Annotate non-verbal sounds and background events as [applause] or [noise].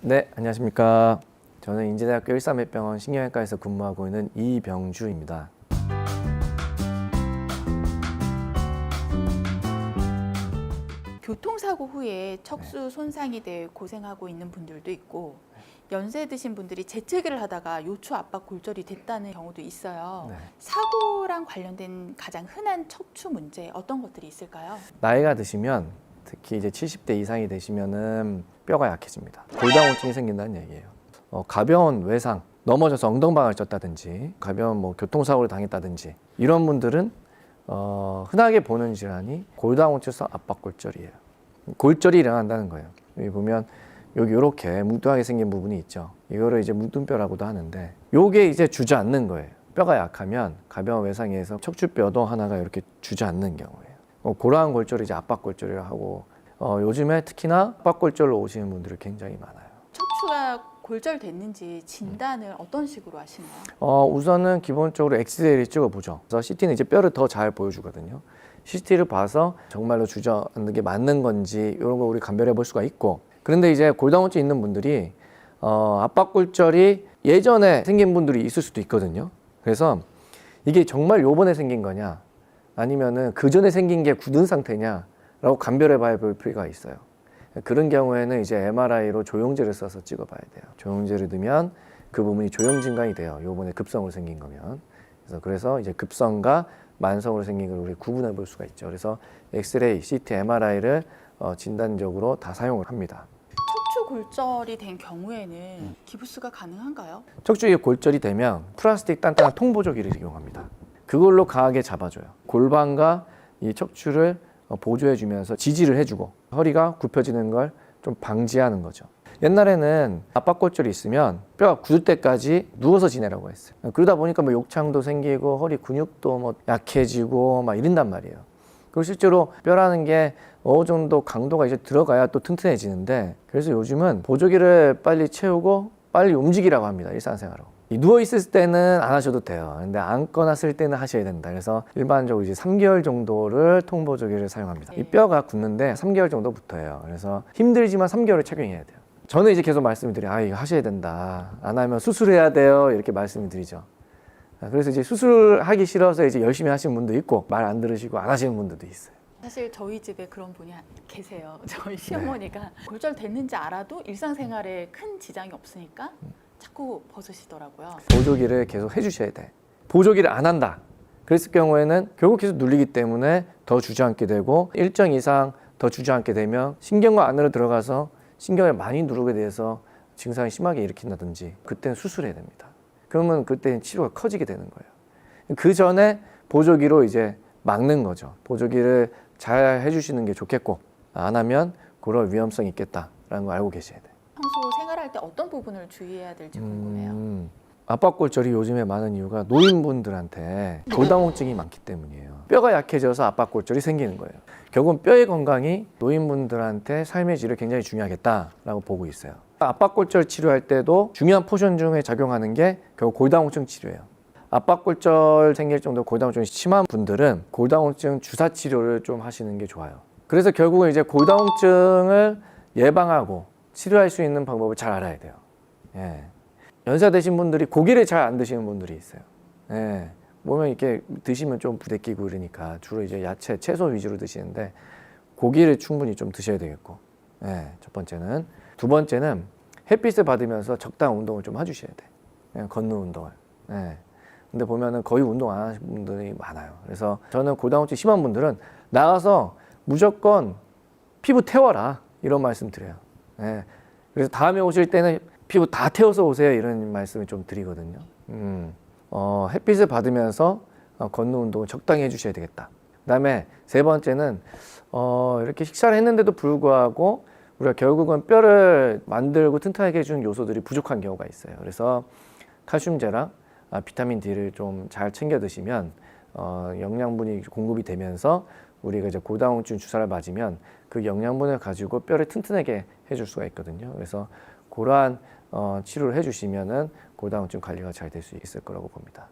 네, 안녕하십니까. 저는 인제대학교 일삼회병원 신경외과에서 근무하고 있는 이병주입니다. 교통사고 후에 척수 손상이 돼 고생하고 있는 분들도 있고 연세 드신 분들이 재채기를 하다가 요추 압박 골절이 됐다는 경우도 있어요. 네. 사고랑 관련된 가장 흔한 척추 문제 어떤 것들이 있을까요? 나이가 드시면 특히 이제 70대 이상이 되시면은 뼈가 약해집니다. 골다공증이 생긴다는 얘기예요. 어, 가벼운 외상, 넘어져서 엉덩방아를 쪘다든지, 가벼운 뭐 교통사고를 당했다든지 이런 분들은 어, 흔하게 보는 질환이 골다공증성 압박골절이에요. 골절이 일어난다는 거예요. 여기 보면 여기 이렇게 뭉뚱하게 생긴 부분이 있죠. 이거를 이제 뭉뚱뼈라고도 하는데 요게 이제 주저앉는 거예요. 뼈가 약하면 가벼운 외상에 의해서 척추뼈도 하나가 이렇게 주저앉는. 어, 고라한 골절이 이제 압박골절이라고 하고 어, 요즘에 특히나 압박골절로 오시는 분들이 굉장히 많아요. 척추가 골절됐는지 진단을 어떤 식으로 하시나요? 어, 우선은 기본적으로 엑스레이를 찍어보죠. 그래서 CT는 이제 뼈를 더 잘 보여주거든요. CT를 봐서 정말로 주저앉는 게 맞는 건지 이런 거 우리 감별해 볼 수가 있고 그런데 이제 골다공증 있는 분들이 어, 압박골절이 예전에 생긴 분들이 있을 수도 있거든요. 그래서 이게 정말 요번에 생긴 거냐 아니면은 그 전에 생긴 게 굳은 상태냐라고 감별해 봐야 볼 필요가 있어요. 그런 경우에는 이제 MRI로 조영제를 써서 찍어봐야 돼요. 조영제를 넣으면 그 부분이 조영 진강이 돼요. 요번에 급성으로 생긴 거면. 그래서 그래서 이제 급성과 만성으로 생긴 걸 우리 구분해 볼 수가 있죠. 그래서 엑스레이, CT, MRI를 어, 진단적으로 다 사용을 합니다. 척추 골절이 된 경우에는 기부스가 가능한가요? 척추에 골절이 되면 플라스틱 단단한 통보조기를 이용합니다. 그걸로 강하게 잡아줘요. 골반과 이 척추를 어, 보조해주면서 지지를 해주고 허리가 굽혀지는 걸 좀 방지하는 거죠. 옛날에는 압박골절이 있으면 뼈가 굳을 때까지 누워서 지내라고 했어요. 그러다 보니까 뭐 욕창도 생기고 허리 근육도 뭐 약해지고 막 이런단 말이에요. 그리고 실제로 뼈라는 게 어느 정도 강도가 이제 들어가야 또 튼튼해지는데 그래서 요즘은 보조기를 빨리 채우고 빨리 움직이라고 합니다. 일상생활로. 이 누워 있을 때는 안 하셔도 돼요. 근데 앉거나 쓸 때는 하셔야 된다. 그래서 일반적으로 이제 3개월 정도를 통보 조기를 사용합니다. 이 뼈가 굳는데 3개월 정도 붙어요. 그래서 힘들지만 3개월을 착용해야 돼요. 저는 이제 계속 말씀을 드려요. 아, 이거 하셔야 된다. 안 하면 수술해야 돼요. 이렇게 말씀을 드리죠. 아, 그래서 이제 수술하기 싫어서 이제 열심히 하시는 분도 있고 말 안 들으시고 안 하시는 분들도 있어요. 사실 저희 집에 그런 분이 한- 계세요. [laughs] 저희 시어머니가 골절 됐는지 알아도 일상생활에 큰 지장이 없으니까 자꾸 벗으시더라고요. 보조기를 계속 해주셔야 돼. 보조기를 안 한다. 그랬을 경우에는 결국 계속 눌리기 때문에 더 주저앉게 되고 일정 이상 더 주저앉게 되면 신경과 안으로 들어가서 신경을 많이 누르게 돼서 증상이 심하게 일으킨다든지 그때는 수술해야 됩니다. 그러면 그때는 치료가 커지게 되는 거예요. 그 전에 보조기로 이제 막는 거죠. 보조기를 잘 해주시는 게 좋겠고 안 하면 그럴 위험성이 있겠다라는 걸 알고 계셔야 돼요. 생활할 때 어떤 부분을 주의해야 될지 궁금해요. 음, 압박골절이 요즘에 많은 이유가 노인분들한테 골다공증이 많기 때문이에요. 뼈가 약해져서 압박골절이 생기는 거예요. 결국은 뼈의 건강이 노인분들한테 삶의 질을 굉장히 중요하겠다라고 보고 있어요. 압박골절 치료할 때도 중요한 포션 중에 작용하는 게 결국 골다공증 치료예요. 압박골절 생길 정도 골다공증이 심한 분들은 골다공증 주사 치료를 좀 하시는 게 좋아요. 그래서 결국은 이제 골다공증을 예방하고 치료할 수 있는 방법을 잘 알아야 돼요. 예. 연세 되신 분들이 고기를 잘 안 드시는 분들이 있어요. 예. 보면 이렇게 드시면 좀 부대끼고 그러니까 주로 이제 야채, 채소 위주로 드시는데 고기를 충분히 좀 드셔야 되겠고. 예. 첫 번째는 두 번째는 햇빛을 받으면서 적당한 운동을 좀 해주셔야 돼. 예. 걷는 운동을. 예. 근데 보면은 거의 운동 안 하시는 분들이 많아요. 그래서 저는 골다공증 심한 분들은 나가서 무조건 피부 태워라 이런 말씀 드려요. 예. 그래서 다음에 오실 때는 피부 다 태워서 오세요 이런 말씀을 좀 드리거든요. 음, 어, 햇빛을 받으면서 어, 걷는 운동을 적당히 해주셔야 되겠다. 그다음에 세 번째는 어, 이렇게 식사를 했는데도 불구하고 우리가 결국은 뼈를 만들고 튼튼하게 해주는 요소들이 부족한 경우가 있어요. 그래서 칼슘제랑 아, 비타민 D를 좀 잘 챙겨 드시면 어, 영양분이 공급이 되면서 우리가 이제 고다공증 주사를 맞으면 그 영양분을 가지고 뼈를 튼튼하게 해줄 수가 있거든요. 그래서 그러한 어, 치료를 해주시면은 고다공증 관리가 잘 될 수 있을 거라고 봅니다.